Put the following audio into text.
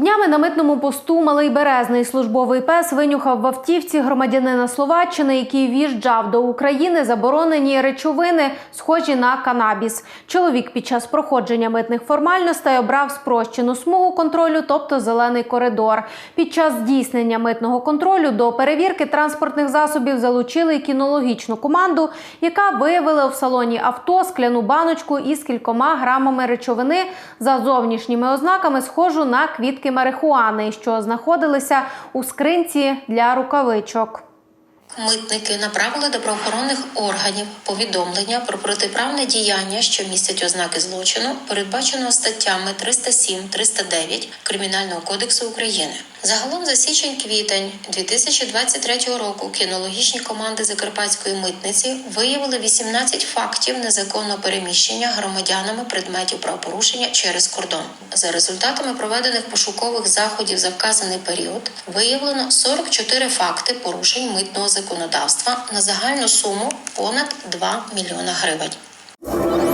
Днями на митному посту Малий Березний службовий пес винюхав в автівці громадянина Словаччини, який в'їжджав до України заборонені речовини, схожі на канабіс. Чоловік під час проходження митних формальностей обрав спрощену смугу контролю, тобто зелений коридор. Під час здійснення митного контролю до перевірки транспортних засобів залучили кінологічну команду, яка виявила в салоні авто скляну баночку із кількома грамами речовини за зовнішніми ознаками, схожу на квітки марихуани, що знаходилися у скринці для рукавичок. Митники направили до правоохоронних органів повідомлення про протиправне діяння, що містять ознаки злочину, передбаченого статтями 307-309 Кримінального кодексу України. Загалом за січень-квітень 2023 року кінологічні команди Закарпатської митниці виявили 18 фактів незаконного переміщення громадянами предметів правопорушення через кордон. За результатами проведених пошукових заходів за вказаний період виявлено 44 факти порушень митного законодавства на загальну суму понад 2 мільйона гривень.